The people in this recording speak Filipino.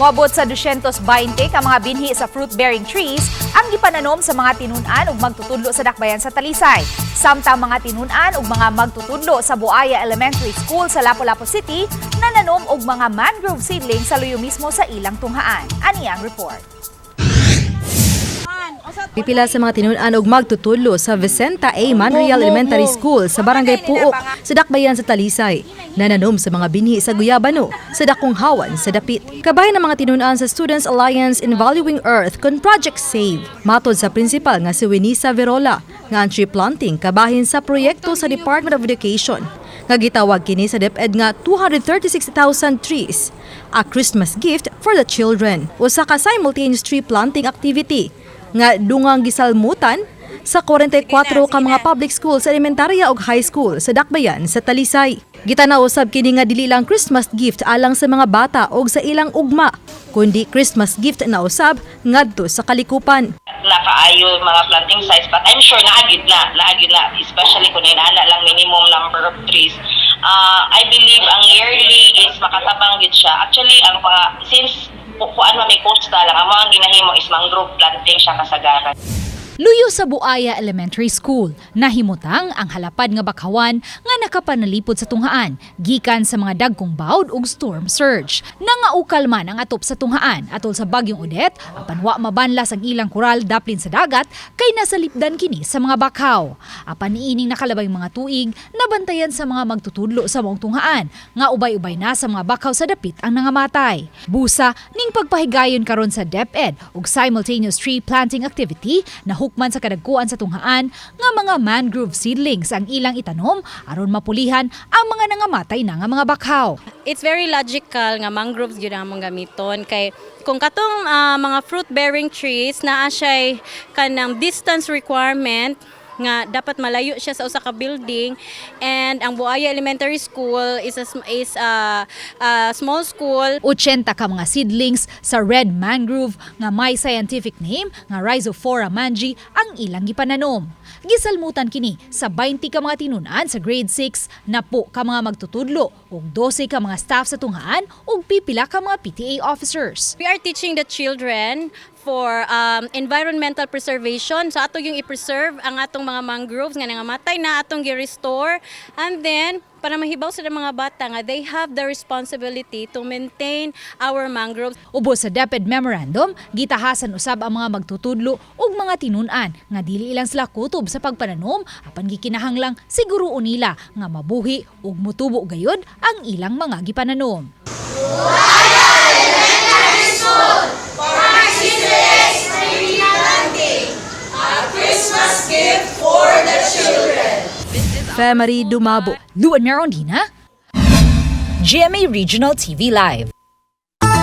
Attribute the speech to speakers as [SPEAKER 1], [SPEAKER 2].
[SPEAKER 1] Moabot sa 220 ka mga binhi sa fruit-bearing trees ang gipananom sa mga tinunan ug magtutudlo sa dakbayan sa Talisay. Samtang mga tinunan ug mga magtutudlo sa Buaya Elementary School sa Lapu-Lapu City nananom og mga mangrove seedling sa luyo mismo sa ilang tunghaan. Ani ang report.
[SPEAKER 2] Pipila sa mga tinunan og magtutulo sa Vicenta A. Manreal Elementary School sa Barangay Puok sa Dakbayan sa Talisay. Nananom sa mga binhi sa Guyabano sa Dakong Hawan sa Dapit. Kabahin ng mga tinunan sa Students Alliance in Valuing Earth kon Project SAVE. Matod sa principal nga si Winisa Verola nga ang tree planting kabahin sa proyekto sa Department of Education nga gitawag kini sa DepEd nga 236,000 trees, a Christmas gift for the children. Usa ka simultaneous tree planting activity nga dungang gisalmutan sa 44 ka mga public schools elementarya ug high school sa Dakbayan sa Talisay. Gitanaw usab kini nga dili lang Christmas gift alang sa mga bata ug sa ilang ugma, kundi Christmas gift na usab ngadto sa kalikupan.
[SPEAKER 3] nakaayo mga planting size but I'm sure naagid na naagid na especially kung inaana lang minimum number of trees uh, I believe ang yearly is makatabang gid siya actually ang mga since ku- kuan man may costa lang ang mga ginahimo is mangrove planting siya kasagaran
[SPEAKER 1] Luyo sa Buaya Elementary School, nahimutang ang halapad nga bakhawan nga nakapanalipod sa tunghaan, gikan sa mga dagkong bawd ug storm surge. Nangaukal man ang atop sa tunghaan atol sa bagyong Odette, apan wa mabanlas ang ilang koral daplin sa dagat kay nasa lipdan kini sa mga bakhaw. Apan niining nakalabay mga tuig, nabantayan sa mga magtutudlo sa maong tunghaan, nga ubay-ubay na sa mga bakhaw sa dapit ang nangamatay. Busa ning pagpahigayon karon sa DepEd ug simultaneous tree planting activity na hukman sa kadagkuan sa tunghaan nga mga mangrove seedlings ang ilang itanom aron mapulihan ang mga nangamatay na nga mga bakhaw.
[SPEAKER 4] it's very logical nga mangroves gyud ang among gamiton kay kung katong ah, mga fruit bearing trees naa siya kanang distance requirement nga dapat malayo siya sa usa ka building and ang Buaya Elementary School is a, is a, a small school
[SPEAKER 1] 80 ka mga seedlings sa red mangrove nga may scientific name nga Rhizophora manji ang ilang gipananom. Gisalmutan kini sa 20 ka mga tinunan sa grade 6 na po ka mga magtutudlo ug 12 ka mga staff sa tunghaan ug pipila ka mga PTA officers.
[SPEAKER 4] We are teaching the children for um, environmental preservation. So ato yung i-preserve ang atong mga mangroves nga nangamatay na atong gi-restore. And then para mahibaw sa mga bata nga they have the responsibility to maintain our mangroves.
[SPEAKER 1] Ubos sa DepEd Memorandum, gitahasan usab ang mga magtutudlo ug mga tinunan nga dili ilang sila kutob sa pagpananom apan gikinahanglang siguruon nila nga mabuhi ug mutubo gayud ang ilang mga gipananom.
[SPEAKER 2] Femery Dumabo.
[SPEAKER 1] Luan Merondina, GMA Regional TV Live.